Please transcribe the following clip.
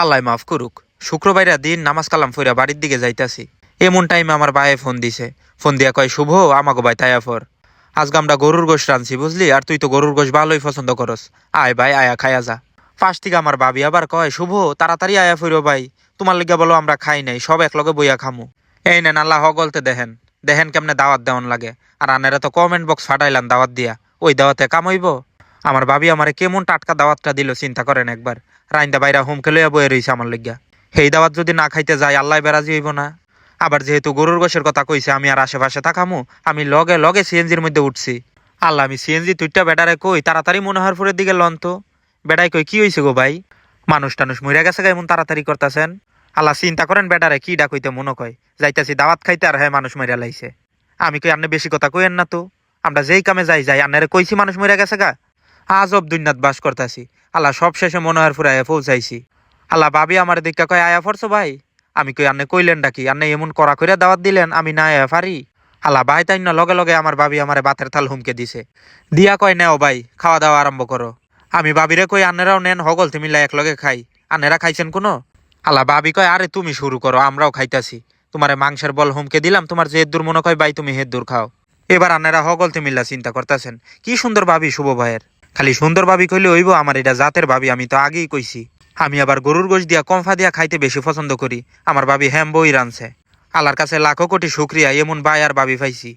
আল্লাহ মাফ করুক। শুক্রবাইরা দিন নামাজ কালাম ফইরা বাড়ির দিকে যাইতাছি। এমন টাইমে আমার ভাইয়ে ফোন দিছে। ফোন দিয়া কয়, শুভ আমাকে ভাই তাইয়াফর আজকে আমরা গরুর গোশ রাঁধছি, বুঝলি? আর তুই তো গরুর গোশ ভালোই পছন্দ করস। আয় ভাই আয়া, খায়া যা। পাশ থেকে আমার ভাবি আবার কয়, শুভ, তাড়াতাড়ি আয়া ফিরো ভাই তোমার লিগা বলো, আমরা খাই নাই, সব একলগে বইয়া খামু। এই নেন, আল্লাহ গলতে দেখেন। দেখেন কেমনে দাওয়াত দেওয়ান লাগে। আর আনেরা তো কমেন্ট বক্স ফাটাইলাম দাওয়াত দিয়া। ওই দাওয়াতে কামইব আমার ভাবি আমারে কেমন টাটকা দাওয়াতটা দিল, চিন্তা করেন একবার। রাইন্দা বাইরা হুমকে লইয়া বয়ে রইছে আমার লিগা সেই দাওয়াত যদি না খাইতে যাই আল্লাহ বেরাজি হইব না। আবার যেহেতু গরুর গোশের কথা কইছে, আমি আর আশেপাশে থাকামু আমি লগে লগে সিএনজির মধ্যে উঠছি। আল্লাহ, আমি সিএনজি তুইটা বেটারে কই, তাড়াতাড়ি মনোহরপুরের দিকে লন তো। বেটাই কই, কি হইছে গো ভাই? মানুষ টানুষ মইরা গেছে গা এমন তাড়াতাড়ি করতেছেন। আল্লাহ, চিন্তা করেন বেটারে, কি ডাকইতে মনে কয়। যাইতাছি, দাওয়াত খাইতে আর হ্যাঁ মানুষ মইরা লাইছে। আমি কই আপনি বেশি কথা কইেন না তো? আমরা যেই কামে যাই যাই, আন্নারে কইছি মানুষ মইরা গেছে গা। আজব দুনিয়াত বাস করতেছি। আল্লাহ সব শেষে মনোহরপুর আয়া পৌঁছাইছি। আল্লাহ ভাবি আমার দিকে কয়, আয়া ফরছো ভাই? আমি কই, আন্নে কইলেন ডাকি, আন্নে এমন করা কইরা দাওয়াত দিলেন, আমি না আয়া পারি আল্লাহ ভাই তাই না লগে লগে আমার ভাবি আমারে বাতের থাল হুমকে দিছে। দিয়া কয়, নেও ভাই, খাওয়া দাওয়া আরম্ভ করো। আমি ভাবিরে কই, আন্নেরাও নেন, হগল মিলা এক লগে খাই। আন্নেরা খাইছেন কোনো? আল্লাহ ভাবি কয়, আরে তুমি শুরু করো, আমরাও খাইতাছি। তোমারে মাংসের বল হুমকে দিলাম, তোমার যে দূর মনে কয়, ভাই, তুমি হেদ দূর খাও। এবার আন্নেরা হগল মিল্লা চিন্তা করতেছেন। কি সুন্দর ভাবি শুভ ভাইয়ের। খালি সুন্দর ভাবি কইলে হইব, আমার এটা জাতের ভাবি, আমি তো আগেই কইছি। আমি আবার গরুর গোশ দিয়া কমফা দিয়া খাইতে বেশি পছন্দ করি। আমার ভাবি হ্যাম বই রানছে আল্লাহর কাছে লাখো কোটি শুক্রিয়া, এমন বাই আর ভাবি পাইছি।